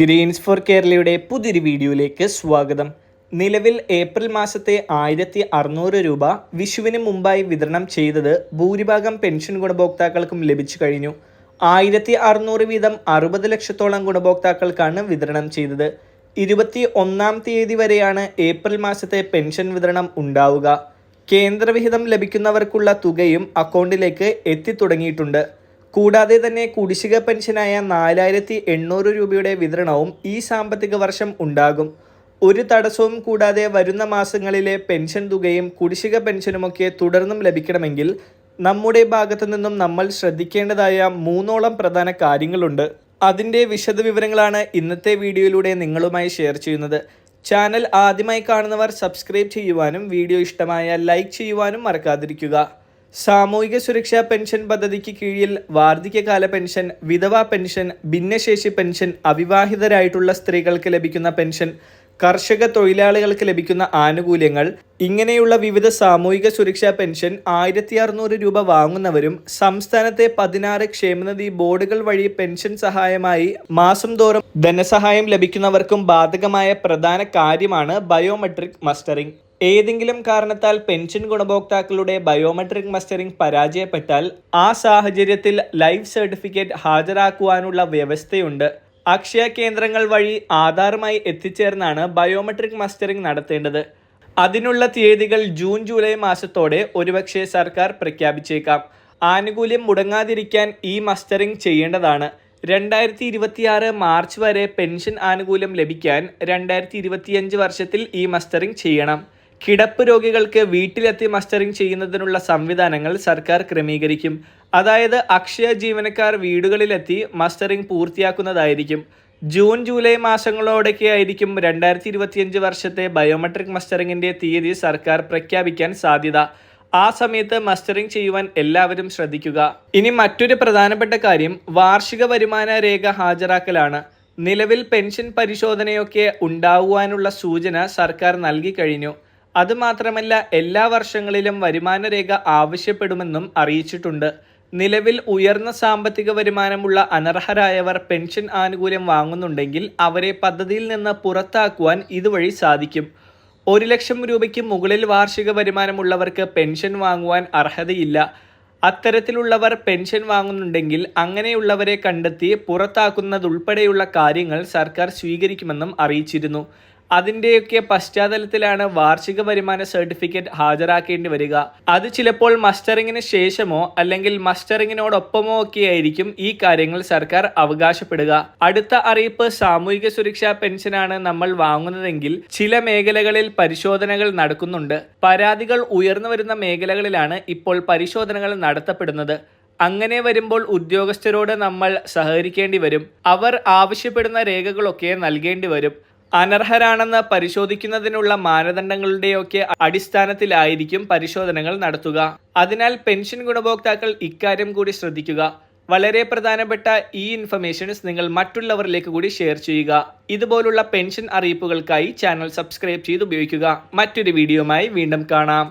Green's four കേരളയുടെ പുതിയൊരു വീഡിയോയിലേക്ക് സ്വാഗതം. നിലവിൽ ഏപ്രിൽ മാസത്തെ ആയിരത്തി അറുന്നൂറ് രൂപ വിഷുവിന് മുമ്പായി വിതരണം ചെയ്തത് ഭൂരിഭാഗം പെൻഷൻ ഗുണഭോക്താക്കൾക്കും ലഭിച്ചു കഴിഞ്ഞു. ആയിരത്തി അറുന്നൂറ് വീതം അറുപത് ലക്ഷത്തോളം ഗുണഭോക്താക്കൾക്കാണ് വിതരണം ചെയ്തത്. ഇരുപത്തി ഒന്നാം തീയതി വരെയാണ് ഏപ്രിൽ മാസത്തെ പെൻഷൻ വിതരണം ഉണ്ടാവുക. കേന്ദ്രവിഹിതം ലഭിക്കുന്നവർക്കുള്ള തുകയും അക്കൗണ്ടിലേക്ക് എത്തിത്തുടങ്ങിയിട്ടുണ്ട്. കൂടാതെ തന്നെ കുടിശ്ശിക പെൻഷനായ നാലായിരത്തി എണ്ണൂറ് രൂപയുടെ വിതരണവും ഈ സാമ്പത്തിക വർഷം ഉണ്ടാകും. ഒരു തടസ്സവും കൂടാതെ വരുന്ന മാസങ്ങളിലെ പെൻഷൻ തുകയും കുടിശ്ശിക പെൻഷനുമൊക്കെ തുടർന്നും ലഭിക്കണമെങ്കിൽ നമ്മുടെ ഭാഗത്തു നിന്നും നമ്മൾ ശ്രദ്ധിക്കേണ്ടതായ മൂന്നോളം പ്രധാന കാര്യങ്ങളുണ്ട്. അതിന്റെ വിശദവിവരങ്ങളാണ് ഇന്നത്തെ വീഡിയോയിലൂടെ നിങ്ങളുമായി ഷെയർ ചെയ്യുന്നത്. ചാനൽ ആദ്യമായി കാണുന്നവർ സബ്സ്ക്രൈബ് ചെയ്യുവാനും വീഡിയോ ഇഷ്ടമായ ലൈക്ക് ചെയ്യുവാനും മറക്കാതിരിക്കുക. സാമൂഹിക സുരക്ഷാ പെൻഷൻ പദ്ധതിക്ക് കീഴിൽ വാർദ്ധക്യകാല പെൻഷൻ വിധവാ പെൻഷൻ ഭിന്നശേഷി പെൻഷൻ അവിവാഹിതരായിട്ടുള്ള സ്ത്രീകൾക്ക് ലഭിക്കുന്ന പെൻഷൻ കർഷക തൊഴിലാളികൾക്ക് ലഭിക്കുന്ന ആനുകൂല്യങ്ങൾ ഇങ്ങനെയുള്ള വിവിധ സാമൂഹിക സുരക്ഷാ പെൻഷൻ ആയിരത്തി അറുന്നൂറ് രൂപ വാങ്ങുന്നവരും സംസ്ഥാനത്തെ പതിനാറ് ക്ഷേമനിധി ബോർഡുകൾ വഴി പെൻഷൻ സഹായമായി മാസം തോറും ധനസഹായം ലഭിക്കുന്നവർക്കും ബാധകമായ പ്രധാന കാര്യമാണ് ബയോമെട്രിക് മസ്റ്ററിംഗ്. ഏതെങ്കിലും കാരണത്താൽ പെൻഷൻ ഗുണഭോക്താക്കളുടെ ബയോമെട്രിക് മസ്റ്ററിംഗ് പരാജയപ്പെട്ടാൽ ആ സാഹചര്യത്തിൽ ലൈഫ് സർട്ടിഫിക്കറ്റ് ഹാജരാക്കുവാനുള്ള വ്യവസ്ഥയുണ്ട്. അക്ഷയ കേന്ദ്രങ്ങൾ വഴി ആധാറുമായി എത്തിച്ചേർന്നാണ് ബയോമെട്രിക് മസ്റ്ററിംഗ് നടത്തേണ്ടത്. അതിനുള്ള തീയതികൾ ജൂൺ ജൂലൈ മാസത്തോടെ ഒരുപക്ഷെ സർക്കാർ പ്രഖ്യാപിച്ചേക്കാം. ആനുകൂല്യം മുടങ്ങാതിരിക്കാൻ ഈ മസ്റ്ററിംഗ് ചെയ്യേണ്ടതാണ്. രണ്ടായിരത്തി ഇരുപത്തിയാറ് മാർച്ച് വരെ പെൻഷൻ ആനുകൂല്യം ലഭിക്കാൻ രണ്ടായിരത്തി ഇരുപത്തിയഞ്ച് വർഷത്തിൽ ഈ മസ്റ്ററിംഗ് ചെയ്യണം. കിടപ്പ് രോഗികൾക്ക് വീട്ടിലെത്തി മസ്റ്ററിംഗ് ചെയ്യുന്നതിനുള്ള സംവിധാനങ്ങൾ സർക്കാർ ക്രമീകരിക്കും. അതായത് അക്ഷയ ജീവനക്കാർ വീടുകളിലെത്തി മസ്റ്ററിംഗ് പൂർത്തിയാക്കുന്നതായിരിക്കും. ജൂൺ ജൂലൈ മാസങ്ങളോടൊക്കെ ആയിരിക്കും രണ്ടായിരത്തി ഇരുപത്തിയഞ്ച് വർഷത്തെ ബയോമെട്രിക് മസ്റ്ററിംഗിന്റെ തീയതി സർക്കാർ പ്രഖ്യാപിക്കാൻ സാധ്യത. ആ സമയത്ത് മസ്റ്ററിംഗ് ചെയ്യുവാൻ എല്ലാവരും ശ്രദ്ധിക്കുക. ഇനി മറ്റൊരു പ്രധാനപ്പെട്ട കാര്യം വാർഷിക വരുമാന രേഖ ഹാജരാക്കലാണ്. നിലവിൽ പെൻഷൻ പരിശോധനയൊക്കെ ഉണ്ടാകുവാനുള്ള സൂചന സർക്കാർ നൽകി കഴിഞ്ഞു. അതുമാത്രമല്ല എല്ലാ വർഷങ്ങളിലും വരുമാനരേഖ ആവശ്യപ്പെടുമെന്നും അറിയിച്ചിട്ടുണ്ട്. നിലവിൽ ഉയർന്ന സാമ്പത്തിക വരുമാനമുള്ള അനർഹരായവർ പെൻഷൻ ആനുകൂല്യം വാങ്ങുന്നുണ്ടെങ്കിൽ അവരെ പദ്ധതിയിൽ നിന്ന് പുറത്താക്കുവാൻ ഇതുവഴി സാധിക്കും. ഒരു ലക്ഷം രൂപയ്ക്ക് മുകളിൽ വാർഷിക വരുമാനമുള്ളവർക്ക് പെൻഷൻ വാങ്ങുവാൻ അർഹതയില്ല. അത്തരത്തിലുള്ളവർ പെൻഷൻ വാങ്ങുന്നുണ്ടെങ്കിൽ അങ്ങനെയുള്ളവരെ കണ്ടെത്തി പുറത്താക്കുന്നതുൾപ്പെടെയുള്ള കാര്യങ്ങൾ സർക്കാർ സ്വീകരിക്കുമെന്നും അറിയിച്ചിരുന്നു. അതിന്റെയൊക്കെ പശ്ചാത്തലത്തിലാണ് വാർഷിക വരുമാന സർട്ടിഫിക്കറ്റ് ഹാജരാക്കേണ്ടി വരിക. അത് ചിലപ്പോൾ മസ്റ്ററിങ്ങിന് ശേഷമോ അല്ലെങ്കിൽ മസ്റ്ററിങ്ങിനോടൊപ്പമോ ഒക്കെ ആയിരിക്കും ഈ കാര്യങ്ങൾ സർക്കാർ അവകാശപ്പെടുക. അടുത്ത അറിയിപ്പ് സാമൂഹിക സുരക്ഷാ പെൻഷനാണ് നമ്മൾ വാങ്ങുന്നതെങ്കിൽ ചില മേഖലകളിൽ പരിശോധനകൾ നടക്കുന്നുണ്ട്. പരാതികൾ ഉയർന്നു വരുന്ന മേഖലകളിലാണ് ഇപ്പോൾ പരിശോധനകൾ നടത്തപ്പെടുന്നത്. അങ്ങനെ വരുമ്പോൾ ഉദ്യോഗസ്ഥരോട് നമ്മൾ സഹകരിക്കേണ്ടി വരും. അവർ ആവശ്യപ്പെടുന്ന രേഖകളൊക്കെ നൽകേണ്ടി വരും. അനർഹരാണെന്ന് പരിശോധിക്കുന്നതിനുള്ള മാനദണ്ഡങ്ങളുടെയൊക്കെ അടിസ്ഥാനത്തിലായിരിക്കും പരിശോധനകൾ നടത്തുക. അതിനാൽ പെൻഷൻ ഗുണഭോക്താക്കൾ ഇക്കാര്യം കൂടി ശ്രദ്ധിക്കുക. വളരെ പ്രധാനപ്പെട്ട ഈ ഇൻഫർമേഷൻസ് നിങ്ങൾ മറ്റുള്ളവരിലേക്ക് കൂടി ഷെയർ ചെയ്യുക. ഇതുപോലുള്ള പെൻഷൻ അറിയിപ്പുകൾക്കായി ചാനൽ സബ്സ്ക്രൈബ് ചെയ്ത് ഉപയോഗിക്കുക മറ്റൊരു വീഡിയോയുമായി വീണ്ടും കാണാം.